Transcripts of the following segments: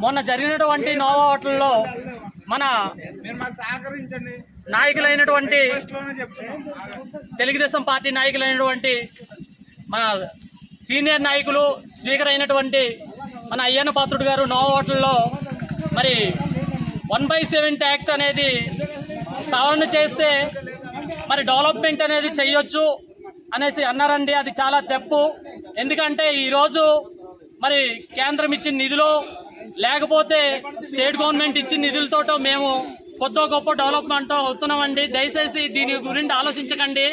మొన్న జరిగినటువంటి నోవా హోటల్లో మన నాయకులైనటువంటి తెలుగుదేశం పార్టీ నాయకులైనటువంటి మన సీనియర్ నాయకులు స్పీకర్ అయినటువంటి మన అయ్యన్న పాత్రుడు గారు నో హోటల్లో మరి వన్ బై సెవెంటీ యాక్ట్ అనేది సవరణ చేస్తే మరి డెవలప్మెంట్ అనేది చేయొచ్చు అనేసి అన్నారండి. అది చాలా తప్పు. ఎందుకంటే ఈరోజు మరి కేంద్రం ఇచ్చిన నిధులు లేకపోతే స్టేట్ గవర్నమెంట్ ఇచ్చిన నిధులతోటో మేము కొద్దో గొప్ప డెవలప్మెంట్ అవుతున్నామండి. దయచేసి దీని గురించి ఆలోచించకండి.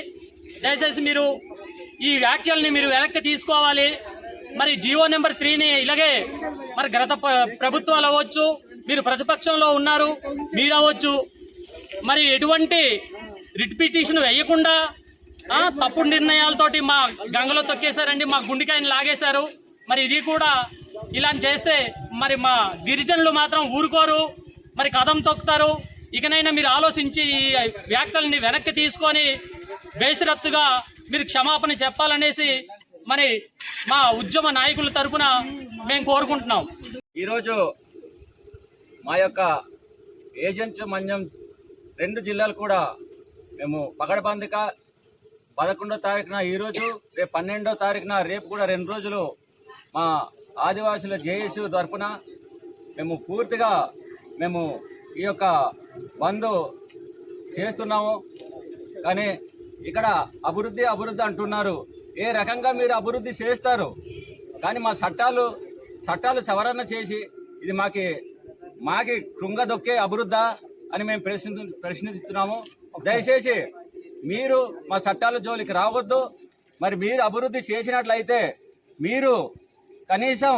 దయచేసి మీరు ఈ వ్యాఖ్యల్ని మీరు వెనక్కి తీసుకోవాలి. మరి జియో నెంబర్ త్రీని ఇలాగే మరి గత ప్రభుత్వాలు అవ్వచ్చు మీరు ప్రతిపక్షంలో ఉన్నారు మీరు అవ్వచ్చు. మరి ఎటువంటి రిట్ పిటిషన్ వేయకుండా తప్పుడు నిర్ణయాలతోటి మా గంగలో తొక్కేశారండి మా గుండెకాయని లాగేశారు. మరి ఇది కూడా ఇలా చేస్తే మరి మా గిరిజనులు మాత్రం ఊరుకోరు. మరి కథం తొక్కుతారు. ఇకనైనా మీరు ఆలోచించి ఈ వ్యాఖ్యల్ని వెనక్కి తీసుకొని బేసిరత్తుగా మీరు క్షమాపణ చెప్పాలనేసి మరి మా ఉద్యమ నాయకుల తరపున మేము కోరుకుంటున్నాం. ఈరోజు మా యొక్క ఏజెంట్ మన్యం రెండు జిల్లాలు కూడా మేము పగడబందిక పదకొండో తారీఖున ఈరోజు రేపు పన్నెండో తారీఖున రేపు కూడా రెండు రోజులు మా ఆదివాసుల జేఏసీ తరపున మేము పూర్తిగా మేము ఈ యొక్క బంద్ చేస్తున్నాము. కానీ ఇక్కడ అభివృద్ధి అభివృద్ధి అంటున్నారు. ఏ రకంగా మీరు అభివృద్ధి చేస్తారు? కానీ మా చట్టాలు చట్టాలు సవరణ చేసి ఇది మాకి మాకి కృంగదొక్కే అభివృద్ధా అని మేము ప్రశ్న ప్రశ్నిస్తున్నాము. దయచేసి మీరు మా చట్టాల జోలికి రావద్దు. మరి మీరు అభివృద్ధి చేసినట్లయితే మీరు కనీసం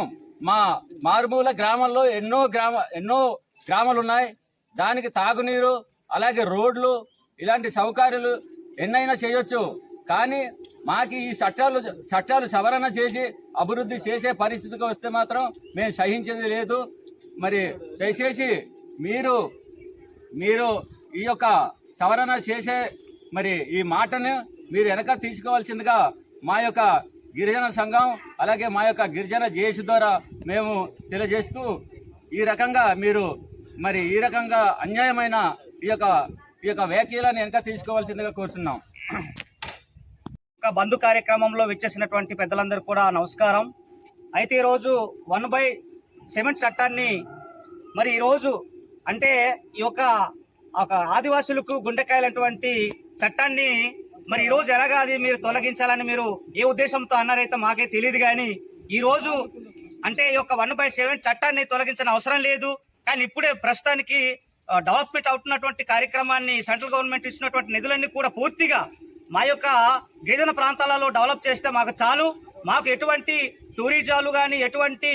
మా మారుమూల గ్రామంలో ఎన్నో గ్రామ ఎన్నో గ్రామాలు ఉన్నాయి దానికి తాగునీరు అలాగే రోడ్లు ఇలాంటి సౌకర్యాలు ఎన్నైనా చేయొచ్చు. కానీ మాకు ఈ చట్టాలు చట్టాలు సవరణ చేసి అభివృద్ధి చేసే పరిస్థితికి వస్తే మాత్రం మేము సహించేది లేదు. మరి దయచేసి మీరు మీరు ఈ యొక్క సవరణ చేసే మరి ఈ మాటను మీరు వెనక తీసుకోవాల్సిందిగా మా యొక్క గిరిజన సంఘం అలాగే మా యొక్క గిరిజన జేసి ద్వారా మేము తెలియజేస్తూ ఈ రకంగా మీరు మరి ఈ రకంగా అన్యాయమైన ఈ యొక్క ఈ యొక్క వ్యాఖ్యలను వెనక తీసుకోవాల్సిందిగా కోరుతున్నాం ఒక బంధు కార్యక్రమంలో విచ్చేసినటువంటి పెద్దలందరూ కూడా నమస్కారం. అయితే ఈరోజు వన్ బై సెవెన్ చట్టాన్ని మరి ఈరోజు అంటే ఈ యొక్క ఒక ఆదివాసులకు గుండెకాయలటువంటి చట్టాన్ని మరి ఈరోజు ఎలాగా అది మీరు తొలగించాలని మీరు ఏ ఉద్దేశంతో అన్నారైతే మాకే తెలియదు కానీ ఈరోజు అంటే ఈ యొక్క వన్ బై సెవెన్ చట్టాన్ని తొలగించిన అవసరం లేదు. కానీ ఇప్పుడే ప్రస్తుతానికి డెవలప్మెంట్ అవుతున్నటువంటి కార్యక్రమాన్ని సెంట్రల్ గవర్నమెంట్ ఇచ్చినటువంటి నిధులన్నీ కూడా పూర్తిగా మా యొక్క గిరిజన ప్రాంతాలలో డెవలప్ చేస్తే మాకు చాలు. మాకు ఎటువంటి టూరిజాలు కానీ ఎటువంటి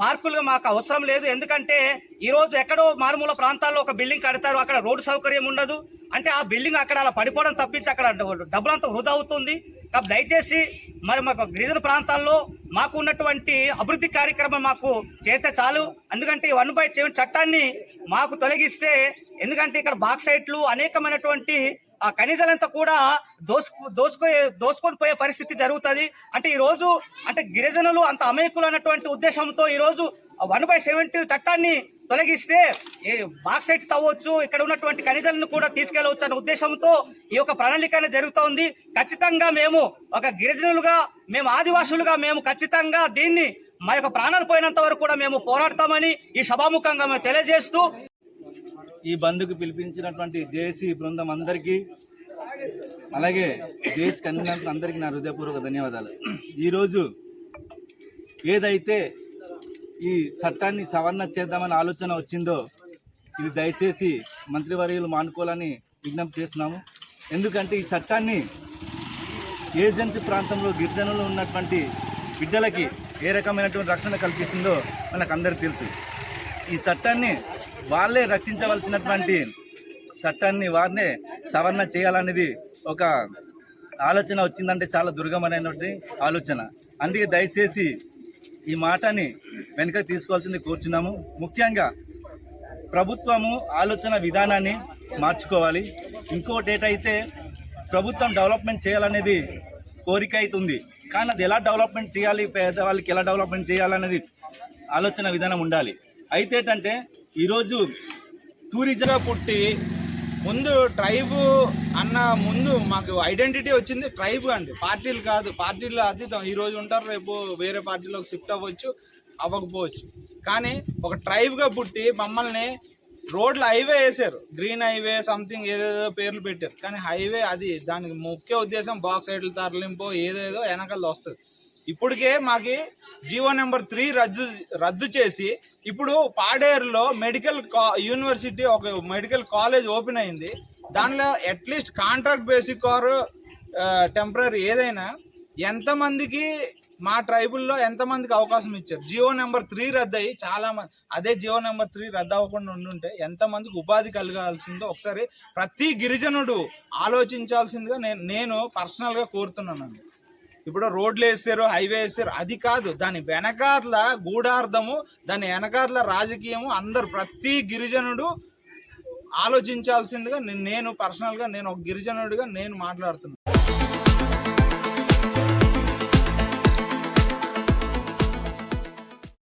పార్కులు మాకు అవసరం లేదు. ఎందుకంటే ఈరోజు ఎక్కడో మారుమూల ప్రాంతాల్లో ఒక బిల్డింగ్ కడతారు. అక్కడ రోడ్డు సౌకర్యం ఉండదు. అంటే ఆ బిల్డింగ్ అక్కడ అలా పడిపోవడం తప్పించి అక్కడ డబ్బులు డబ్బులంతా వృధా అవుతుంది. కాబట్టి దయచేసి మరి మాకు గిరిజన ప్రాంతాల్లో మాకు ఉన్నటువంటి అభివృద్ధి కార్యక్రమం మాకు చేస్తే చాలు. ఎందుకంటే ఈ వన్ బై సెవెన్ చట్టాన్ని మాకు తొలగిస్తే ఎందుకంటే ఇక్కడ బాక్సైట్లు అనేకమైనటువంటి ఆ ఖనిజాలంతా కూడా దోసుకు దోసుకో దోసుకొని పోయే పరిస్థితి జరుగుతుంది. అంటే ఈ రోజు అంటే గిరిజనులు అంత అమేకులు అన్నటువంటి ఉద్దేశంతో ఈరోజు వన్ బై సెవెంటీ చట్టాన్ని తొలగిస్తే బాక్సైట్ తవ్వచ్చు ఇక్కడ ఉన్నటువంటి ఖనిజాలను కూడా తీసుకెళ్ళవచ్చు అనే ఉద్దేశంతో ఈ యొక్క ప్రణాళిక జరుగుతోంది. ఖచ్చితంగా మేము ఒక గిరిజనులుగా మేము ఆదివాసులుగా మేము ఖచ్చితంగా దీన్ని మా యొక్క ప్రాణాలు పోయినంత వరకు కూడా మేము పోరాడతామని ఈ సభాముఖంగా మేము తెలియజేస్తూ ఈ బంద్కు పిలిపించినటువంటి జేసీ బృందం అందరికీ అలాగే జేసీ కన్వీనర్లకు అందరికీ నా హృదయపూర్వక ధన్యవాదాలు. ఈరోజు ఏదైతే ఈ చట్టాన్ని సవరణ చేద్దామని ఆలోచన వచ్చిందో ఇది దయచేసి మంత్రివర్యులు మానుకోవాలని విజ్ఞప్తి చేస్తున్నాము. ఎందుకంటే ఈ చట్టాన్ని ఏజెన్సీ ప్రాంతంలో గిరిజనులు ఉన్నటువంటి బిడ్డలకి ఏ రకమైనటువంటి రక్షణ కల్పిస్తుందో మనకు అందరికీ తెలుసు. ఈ చట్టాన్ని వాళ్ళే రక్షించవలసినటువంటి చట్టాన్ని వారినే సవరణ చేయాలనేది ఒక ఆలోచన వచ్చిందంటే చాలా దుర్గమైనటువంటి ఆలోచన. అందుకే దయచేసి ఈ మాటని వెనుక తీసుకోవాల్సింది కోరుచున్నాము. ముఖ్యంగా ప్రభుత్వము ఆలోచన విధానాన్ని మార్చుకోవాలి. ఇంకోటి ఏటైతే ప్రభుత్వం డెవలప్మెంట్ చేయాలనేది కోరిక అయితే ఉంది. కానీ అది ఎలా డెవలప్మెంట్ చేయాలి పేదవాళ్ళకి ఎలా డెవలప్మెంట్ చేయాలనేది ఆలోచన విధానం ఉండాలి. అయితే ఏంటంటే ఈరోజు టూరిజంగా పుట్టి ముందు ట్రైబ్ అన్న ముందు మాకు ఐడెంటిటీ వచ్చింది. ట్రైబ్ అండి. పార్టీలు కాదు. పార్టీలు అతీతం ఈరోజు ఉంటారు రేపు వేరే పార్టీలోకి షిఫ్ట్ అవ్వచ్చు అవ్వకపోవచ్చు. కానీ ఒక ట్రైబ్గా పుట్టి మమ్మల్ని రోడ్లు హైవే వేసారు. గ్రీన్ హైవే సంథింగ్ ఏదేదో పేర్లు పెట్టారు. కానీ హైవే అది దానికి ముఖ్య ఉద్దేశం బాక్స్ సైడ్లు తరలింపు ఏదేదో వెనకాల వస్తుంది. ఇప్పటికే మాకి జీవో నెంబర్ త్రీ రద్దు రద్దు చేసి ఇప్పుడు పాడేరులో మెడికల్ కా యూనివర్సిటీ ఒక మెడికల్ కాలేజ్ ఓపెన్ అయింది. దానిలో at least contract basic or temporary ఏదైనా ఎంతమందికి మా ట్రైబుల్లో ఎంతమందికి అవకాశం ఇచ్చారు? జియో నెంబర్ త్రీ రద్దు అయ్యి చాలా మంది అదే జియో నెంబర్ త్రీ రద్దు అవ్వకుండా ఉండుంటే ఎంతమందికి ఉపాధి కలగాల్సిందో ఒకసారి ప్రతి గిరిజనుడు ఆలోచించాల్సిందిగా నేను నేను పర్సనల్గా కోరుతున్నాను ఇప్పుడు రోడ్లు వేసారు హైవే వేసారు. అది కాదు దాని వెనకాతల గూఢార్థము దాని వెనకాతల రాజకీయము అందరు ప్రతి గిరిజనుడు ఆలోచించాల్సిందిగా నేను- నేను పర్సనల్గా నేను ఒక గిరిజనుడిగా నేను మాట్లాడుతున్నాను